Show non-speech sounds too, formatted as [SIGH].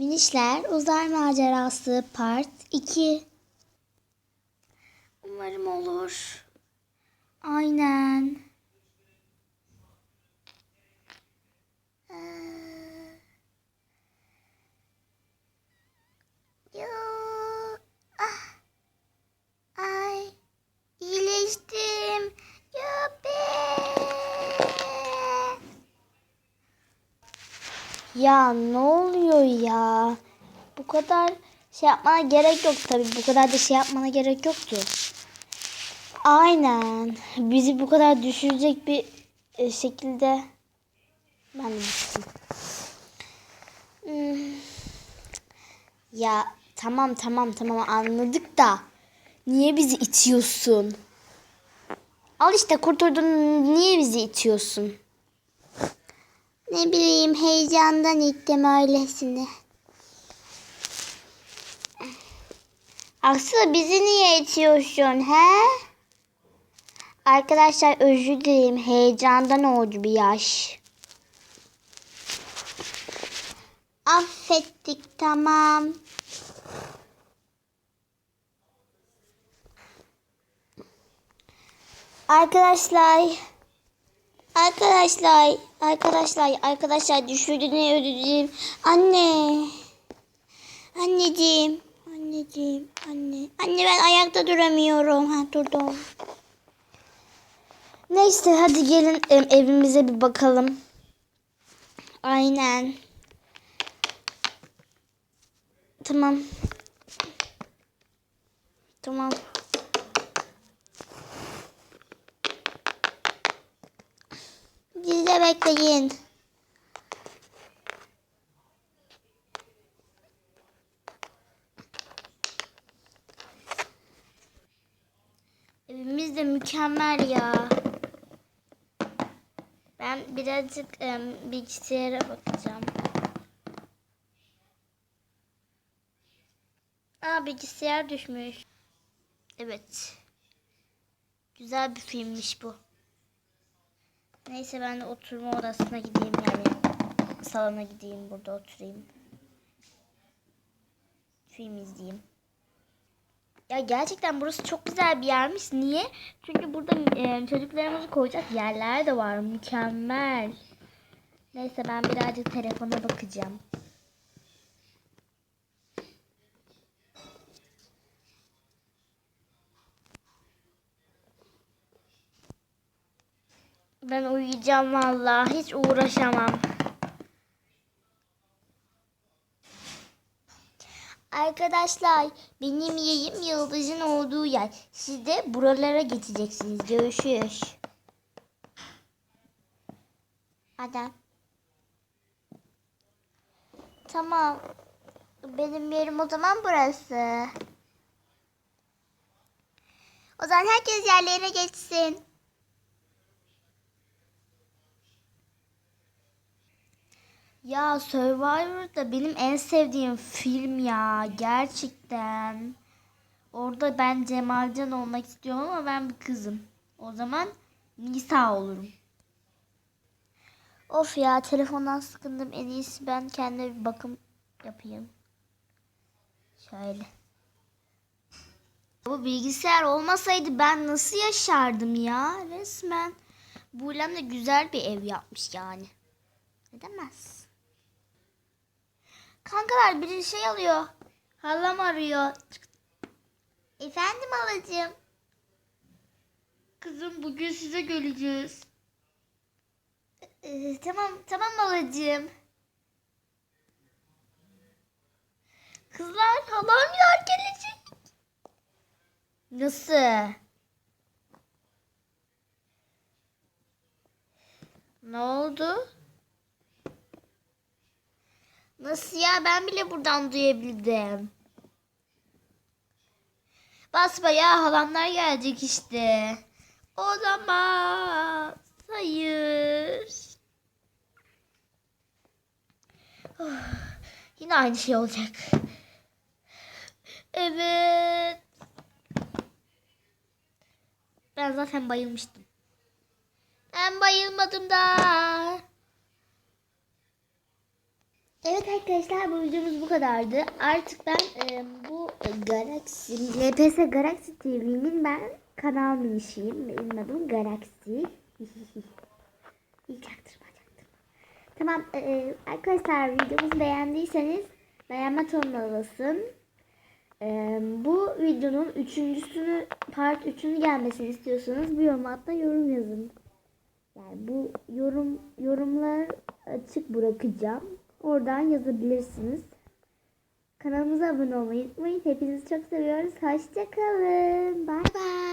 Minişler Uzay Macerası Part 2 Umarım olur. Aynen. Ya ne oluyor ya? Bu kadar şey yapmana gerek yok tabii. Bu kadar da şey yapmana gerek yoktu. Aynen. Bizi bu kadar düşürecek bir e, şekilde ben de. Hmm. Ya tamam tamam tamam anladık da niye bizi itiyorsun? Al işte kurtuldun niye bizi itiyorsun? Ne bileyim heyecandan ittim öylesine. Aslı bizi niye itiyorsun he? Arkadaşlar özür dilerim heyecandan oldu bir yaş. Affettik tamam. Arkadaşlar Arkadaşlar, arkadaşlar, arkadaşlar düşürdüğünü ödeyeceğim. Anne. Anneciğim. Anneciğim, anne. Anne ben ayakta duramıyorum. Ha durdum. Neyse hadi gelin evimize bir bakalım. Aynen. Tamam. Tamam. Bekleyin. Evimiz de mükemmel ya. Ben birazcık em, bilgisayara bakacağım. Aa bilgisayar düşmüş. Evet. Güzel bir filmmiş bu. Neyse ben oturma odasına gideyim yani salona gideyim burada oturayım. Film izleyeyim. Ya gerçekten burası çok güzel bir yermiş. Niye? Çünkü burada e, çocuklarımızı koyacak yerler de var. Mükemmel. Neyse ben birazcık telefona bakacağım. Ben uyuyacağım vallahi hiç uğraşamam. Arkadaşlar benim yerim yıldızın olduğu yer. Siz de buralara geçeceksiniz. Görüşürüz. Hadi. Tamam. Benim yerim o zaman burası. O zaman herkes yerlerine geçsin. Ya Survivor da benim en sevdiğim film ya. Gerçekten. Orada ben Cemalcan olmak istiyorum ama ben bir kızım. O zaman Nisa olurum. Of ya telefondan sıkıldım. En iyisi ben kendime bir bakım yapayım. Şöyle. Bu bilgisayar olmasaydı ben nasıl yaşardım ya? Resmen. Buğlem de güzel bir ev yapmış yani. Ne demez? Kankalar biri şey alıyor. Halam arıyor. Efendim halacığım. Kızım bugün size geleceğiz. Ee, tamam tamam halacığım. Kızlar halam yar gelecek. Nasıl? Ne oldu? Nasıl ya? Ben bile buradan duyabildim. Basbayağı halamlar gelecek işte. Olamaz. Hayır. Oh, yine aynı şey olacak. Evet. Ben zaten bayılmıştım. Ben bayılmadım da. Evet arkadaşlar bu videomuz bu kadardı. Artık ben e, bu Galaxy, LPS Galaxy TV'nin ben kanal minişiyim. Benim adım Galaxy. [LAUGHS] Hiç çaktırma çaktırma. Tamam e, arkadaşlar videomuzu beğendiyseniz beğenme tonuna basın. E, bu videonun üçüncüsünü part 3'ünü gelmesini istiyorsanız bu yorum hatta yorum yazın. Yani bu yorum yorumlar açık bırakacağım. Oradan yazabilirsiniz. Kanalımıza abone olmayı unutmayın. Hepinizi çok seviyoruz. Hoşçakalın. Bay bay.